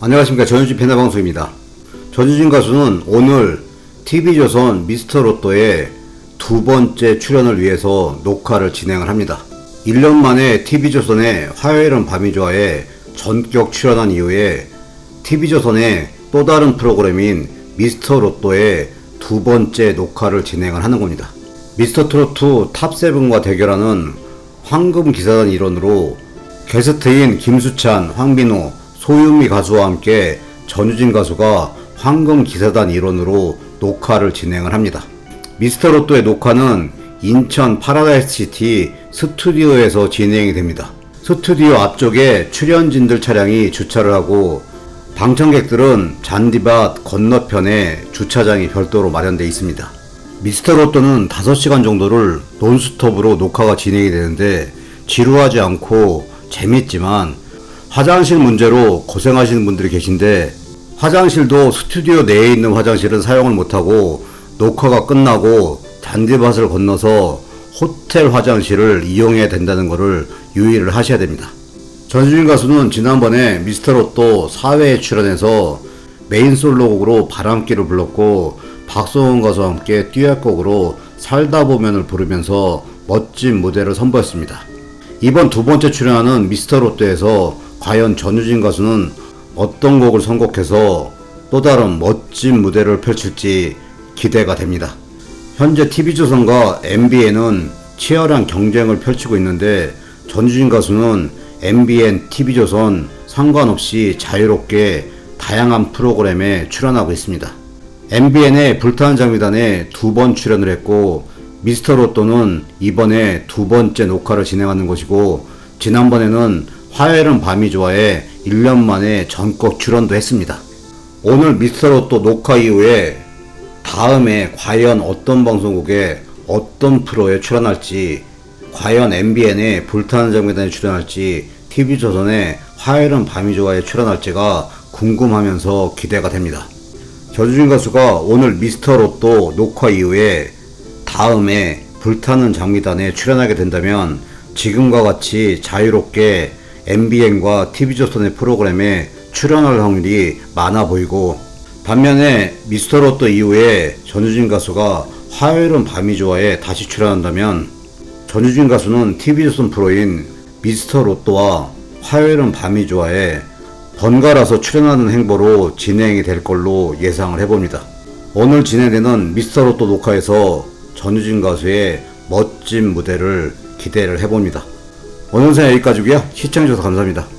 안녕하십니까 전유진 패널방송입니다. 전유진 가수는 오늘 TV조선 미스터 로또의 두 번째 출연을 위해서 녹화를 진행을 합니다. 1년 만에 TV조선의 화요일은 밤이 좋아에 전격 출연한 이후에 TV조선의 또 다른 프로그램인 미스터 로또의 두 번째 녹화를 진행을 하는 겁니다. 미스터 트로트 탑7과 대결하는 황금 기사단 일원으로 게스트인 김수찬, 황민호, 소유미 가수와 함께 전유진 가수가 황금 기사단 일원으로 녹화를 진행을 합니다. 미스터 로또의 녹화는 인천 파라다이스 시티 스튜디오에서 진행이 됩니다. 스튜디오 앞쪽에 출연진들 차량이 주차를 하고 방청객들은 잔디밭 건너편에 주차장이 별도로 마련되어 있습니다. 미스터 로또는 5시간 정도를 논스톱으로 녹화가 진행이 되는데 지루하지 않고 재밌지만 화장실 문제로 고생하시는 분들이 계신데 화장실도 스튜디오 내에 있는 화장실은 사용을 못하고 녹화가 끝나고 잔디밭을 건너서 호텔 화장실을 이용해야 된다는 것을 유의를 하셔야 됩니다. 전주인 가수는 지난번에 미스터 로또 4회에 출연해서 메인 솔로곡으로 바람길을 불렀고 박소원 가수와 함께 듀엣곡으로 살다 보면을 부르면서 멋진 무대를 선보였습니다. 이번 두 번째 출연하는 미스터로또에서 과연 전유진 가수는 어떤 곡을 선곡해서 또 다른 멋진 무대를 펼칠지 기대가 됩니다. 현재 TV조선과 MBN은 치열한 경쟁을 펼치고 있는데 전주진 가수는 MBN, TV조선 상관없이 자유롭게 다양한 프로그램에 출연하고 있습니다. MBN의 불타는 장미단에 두 번 출연을 했고 미스터 로또는 이번에 두 번째 녹화를 진행하는 것이고 지난번에는 화요일은 밤이 좋아해 1년 만에 전국 출연도 했습니다. 오늘 미스터 로또 녹화 이후에 다음에 과연 어떤 방송국에 어떤 프로에 출연할지 과연 MBN의 불타는 장미단에 출연할지 TV조선의 화요일은 밤이 좋아에 출연할지가 궁금하면서 기대가 됩니다. 저주진 가수가 오늘 미스터 로또 녹화 이후에 다음에 불타는 장미단에 출연하게 된다면 지금과 같이 자유롭게 MBN과 TV조선의 프로그램에 출연할 확률이 많아 보이고 반면에 미스터 로또 이후에 전유진 가수가 화요일은 밤이 좋아에 다시 출연한다면 전유진 가수는 TV조선 프로인 미스터 로또와 화요일은 밤이 좋아에 번갈아서 출연하는 행보로 진행이 될 걸로 예상을 해봅니다. 오늘 진행되는 미스터 로또 녹화에서 전유진 가수의 멋진 무대를 기대를 해봅니다. 오늘 영상 여기까지고요. 시청해주셔서 감사합니다.